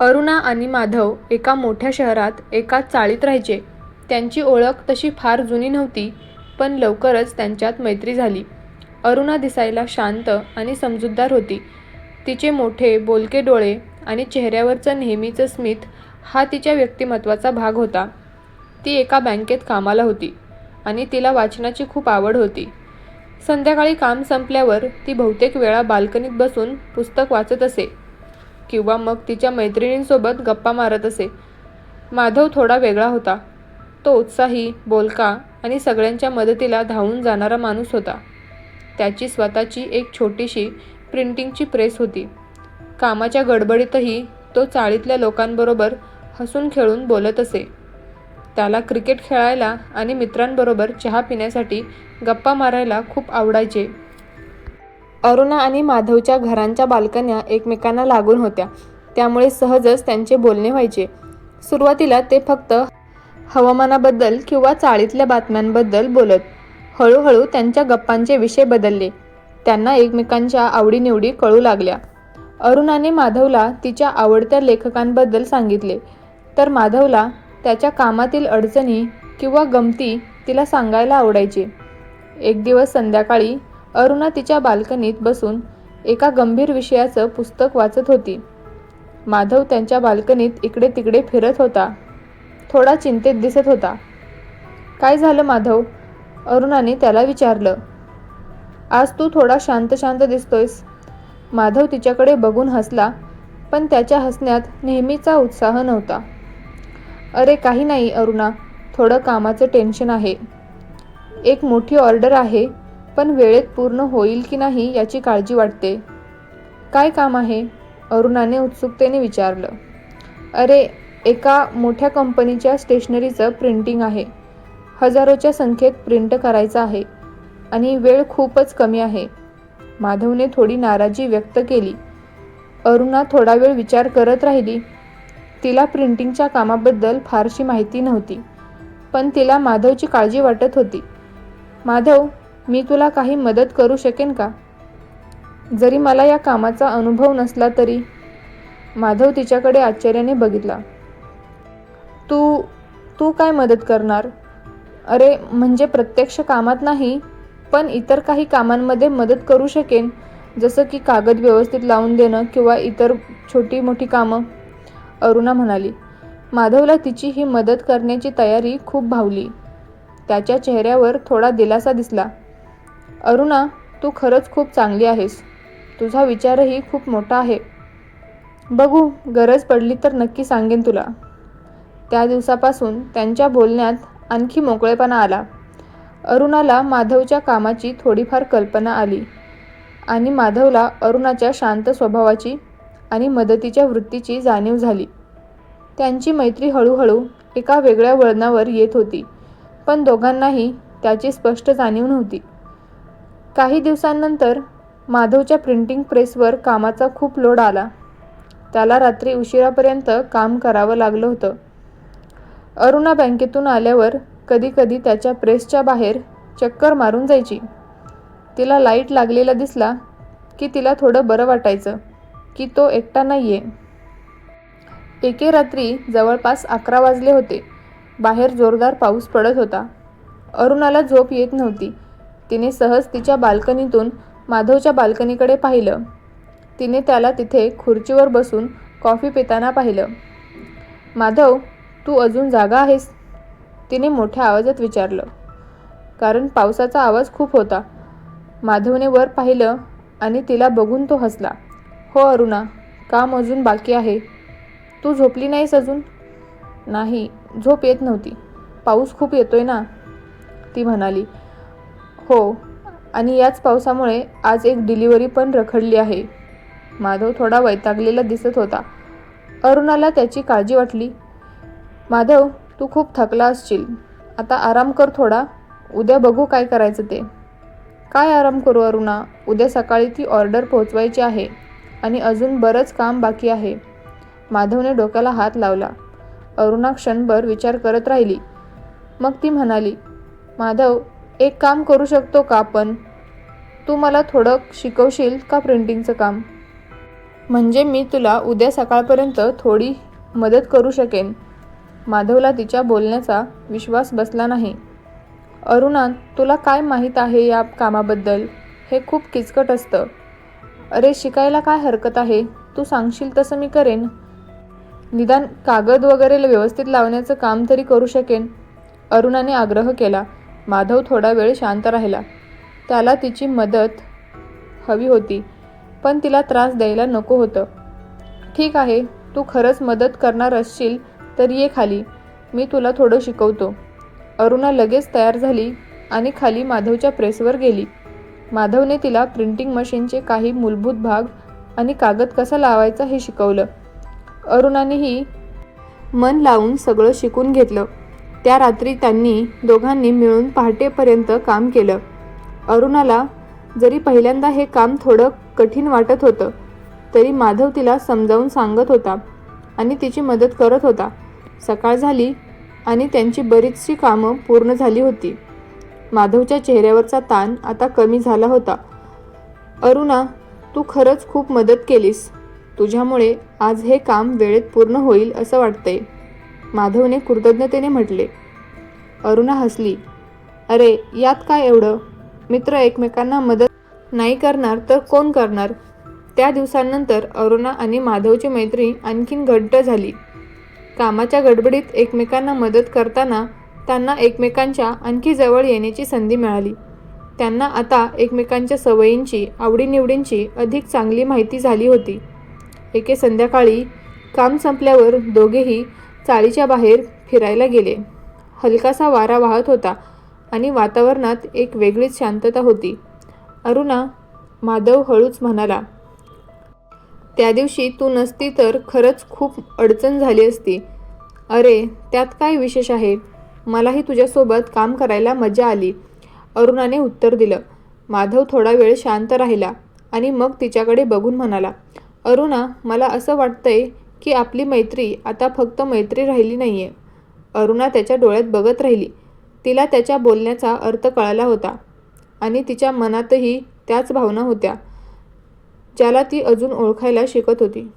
अरुणा आणि माधव एका मोठ्या शहरात एकाच चाळीत राहायचे. त्यांची ओळख तशी फार जुनी नव्हती पण लवकरच त्यांच्यात मैत्री झाली. अरुणा दिसायला शांत आणि समजूतदार होती. तिचे मोठे बोलके डोळे आणि चेहऱ्यावरचं नेहमीचं स्मित हा तिच्या व्यक्तिमत्वाचा भाग होता. ती एका बँकेत कामाला होती आणि तिला वाचनाची खूप आवड होती. संध्याकाळी काम संपल्यावर ती बहुतेक वेळा बाल्कनीत बसून पुस्तक वाचत असे. किंवा मग तिच्या मैत्रिणींसोबत गप्पा मारत असे. माधव थोडा वेगळा होता. तो उत्साही बोलका आणि सगळ्यांच्या मदतीला धावून जाणारा माणूस होता. त्याची स्वतःची एक छोटीशी प्रिंटिंगची प्रेस होती. कामाच्या गडबडीतही तो चाळीतल्या लोकांबरोबर हसून खेळून बोलत असे. त्याला क्रिकेट खेळायला आणि मित्रांबरोबर चहा पिण्यासाठी गप्पा मारायला खूप आवडायचे. अरुणा आणि माधवच्या घरांच्या बाल्कन्या एकमेकांना लागून होत्या. त्यामुळे सहजच त्यांचे बोलणे व्हायचे. सुरुवातीला ते फक्त हवामानाबद्दल किंवा चाळीतल्या बातम्यांबद्दल बोलत हळूहळू त्यांच्या गप्पांचे विषय बदलले. त्यांना एकमेकांच्या आवडीनिवडी कळू लागल्या. अरुणाने माधवला तिच्या आवडत्या लेखकांबद्दल सांगितले. तर माधवला त्याच्या कामातील अडचणी किंवा गमती तिला सांगायला आवडायचे. एक दिवस संध्याकाळी अरुणा तिच्या बाल्कनीत बसून एका गंभीर विषयाचं पुस्तक वाचत होती. माधव त्यांच्या बाल्कनीत इकडे तिकडे फिरत होता. थोडा चिंतेत दिसत होता. काय झालं माधव? अरुणाने त्याला विचारलं. आज तू थोडा शांत शांत दिसतोयस. माधव तिच्याकडे बघून हसला पण त्याच्या हसण्यात नेहमीचा उत्साह नव्हता. अरे काही नाही अरुणा. थोडं कामाचं टेन्शन आहे. एक मोठी ऑर्डर आहे. पण वेळेत पूर्ण होईल की नाही याची काळजी वाटते. काय काम आहे? अरुणाने उत्सुकतेने विचारलं. अरे एका मोठ्या कंपनीच्या स्टेशनरीचं प्रिंटिंग आहे. हजारोच्या संख्येत प्रिंट करायचं आहे. आणि वेळ खूपच कमी आहे. माधवने थोडी नाराजी व्यक्त केली. अरुणा थोडा वेळ विचार करत राहिली. तिला प्रिंटिंगच्या कामाबद्दल फारशी माहिती नव्हती. पण तिला माधवची काळजी वाटत होती. माधव मी तुला काही मदत करू शकेन का? जरी मला या कामाचा अनुभव नसला तरी माधव तिच्याकडे आश्चर्याने बघितला. तू तू काय मदत करणार? अरे म्हणजे प्रत्यक्ष कामात नाही पण इतर काही कामांमध्ये मदत करू शकेन जसं की कागद व्यवस्थित लावून देणं किंवा इतर छोटी मोठी कामं अरुणा म्हणाली. माधवला तिची ही मदत करण्याची तयारी खूप भावली. त्याच्या चेहऱ्यावर थोडा दिलासा दिसला. अरुणा तू खरंच खूप चांगली आहेस. तुझा विचारही खूप मोठा आहे. बघू गरज पडली तर नक्की सांगेन तुला. त्या दिवसापासून त्यांच्या बोलण्यात आणखी मोकळेपणा आला. अरुणाला माधवच्या कामाची थोडीफार कल्पना आली आणि माधवला अरुणाच्या शांत स्वभावाची आणि मदतीच्या वृत्तीची जाणीव झाली. त्यांची मैत्री हळूहळू एका वेगळ्या वळणावर येत होती पण दोघांनाही त्याची स्पष्ट जाणीव नव्हती. काही दिवसांनंतर माधवच्या प्रिंटिंग प्रेसवर कामाचा खूप लोड आला. त्याला रात्री उशिरापर्यंत काम करावं लागलं होतं. अरुणा बँकेतून आल्यावर कधीकधी त्याच्या प्रेसच्या बाहेर चक्कर मारून जायची. तिला लाइट लागलेला दिसला की तिला थोडं बरं वाटायचं की तो एकटा नाही आहे एके रात्री जवळपास अकरा वाजले होते. बाहेर जोरदार पाऊस पडत होता. अरुणाला झोप येत नव्हती. तिने सहज तिच्या बाल्कनीतून माधवच्या बाल्कनीकडे पाहिलं. तिने त्याला तिथे खुर्चीवर बसून कॉफी पिताना पाहिलं. माधव तू अजून जागा आहेस? तिने मोठ्या आवाजात विचारलं. कारण पावसाचा आवाज खूप होता. माधवने वर पाहिलं आणि तिला बघून तो हसला. हो अरुणा काम अजून बाकी आहे. तू झोपली नाहीस अजून? नाही झोप येत नव्हती. पाऊस खूप येतोय ना ती म्हणाली. हो. आणि याच पावसामुळे आज एक डिलिव्हरी पण रखडली आहे. माधव थोडा वैतागलेला दिसत होता. अरुणाला त्याची काळजी वाटली. माधव तू खूप थकला असशील. आता आराम कर थोडा. उद्या बघू काय करायचं ते. काय आराम करू अरुणा? उद्या सकाळी ती ऑर्डर पोहोचवायची आहे आणि अजून बरंच काम बाकी आहे. माधवने डोक्याला हात लावला. अरुणा क्षणभर विचार करत राहिली. मग ती म्हणाली माधव एक काम करू शकतो का आपण तू मला थोडं शिकवशील का प्रिंटिंगचं काम? म्हणजे मी तुला उद्या सकाळपर्यंत थोडी मदत करू शकेन. माधवला तिच्या बोलण्याचा विश्वास बसला नाही. अरुणा तुला काय माहीत आहे या कामाबद्दल? हे खूप किचकट असतं. अरे शिकायला काय हरकत आहे? तू सांगशील तसं मी करेन. निदान कागद वगैरे व्यवस्थित लावण्याचं काम तरी करू शकेन. अरुणाने आग्रह केला. माधव थोडा वेळ शांत राहिला. त्याला तिची मदत हवी होती पण तिला त्रास द्यायला नको होतं. ठीक आहे तू खरंच मदत करणार असशील तर ये खाली मी तुला थोडं शिकवतो. अरुणा लगेच तयार झाली आणि खाली माधवच्या प्रेसवर गेली. माधवने तिला प्रिंटिंग मशीनचे काही मूलभूत भाग आणि कागद कसा लावायचा हे शिकवलं. अरुणानेही मन लावून सगळं शिकून घेतलं. त्या रात्री त्यांनी दोघांनी मिळून पहाटेपर्यंत काम केलं. अरुणाला जरी पहिल्यांदा हे काम थोडं कठीण वाटत होतं तरी माधव तिला समजावून सांगत होता आणि तिची मदत करत होता. सकाळ झाली आणि त्यांची बरीचशी कामं पूर्ण झाली होती. माधवच्या चेहऱ्यावरचा ताण आता कमी झाला होता. अरुणा तू खरंच खूप मदत केलीस. तुझ्यामुळे आज हे काम वेळेत पूर्ण होईल असं वाटतंय. माधवने कृतज्ञतेने म्हटले. अरुणा हसली. अरे यात काय एवढं? मित्र एकमेकांना मदत नाही करणार तर कोण करणार? त्या दिवसांनंतर अरुणा आणि माधवची मैत्री आणखीन घट्ट झाली. कामाच्या गडबडीत एकमेकांना मदत करताना त्यांना एकमेकांच्या आणखी जवळ येण्याची संधी मिळाली. त्यांना आता एकमेकांच्या सवयींची आवडीनिवडींची अधिक चांगली माहिती झाली होती. एके संध्याकाळी काम संपल्यावर दोघेही चाळीच्या बाहेर फिरायला गेले. हलकासा वारा वाहत होता आणि वातावरणात एक वेगळीच शांतता होती. अरुणा माधव हळूच म्हणाला त्या दिवशी तू नसती तर खरंच खूप अडचण झाली असती. अरे त्यात काय विशेष आहे? मलाही तुझ्यासोबत काम करायला मजा आली. अरुणाने उत्तर दिलं. माधव थोडा वेळ शांत राहिला आणि मग तिच्याकडे बघून म्हणाला अरुणा मला असं वाटतंय की आपली मैत्री आता फक्त मैत्री राहिली नाही आहे अरुणा त्याच्या डोळ्यात बघत राहिली. तिला त्याच्या बोलण्याचा अर्थ कळाला होता आणि तिच्या मनातही त्याच भावना होत्या ज्याला ती अजून ओळखायला शिकत होती.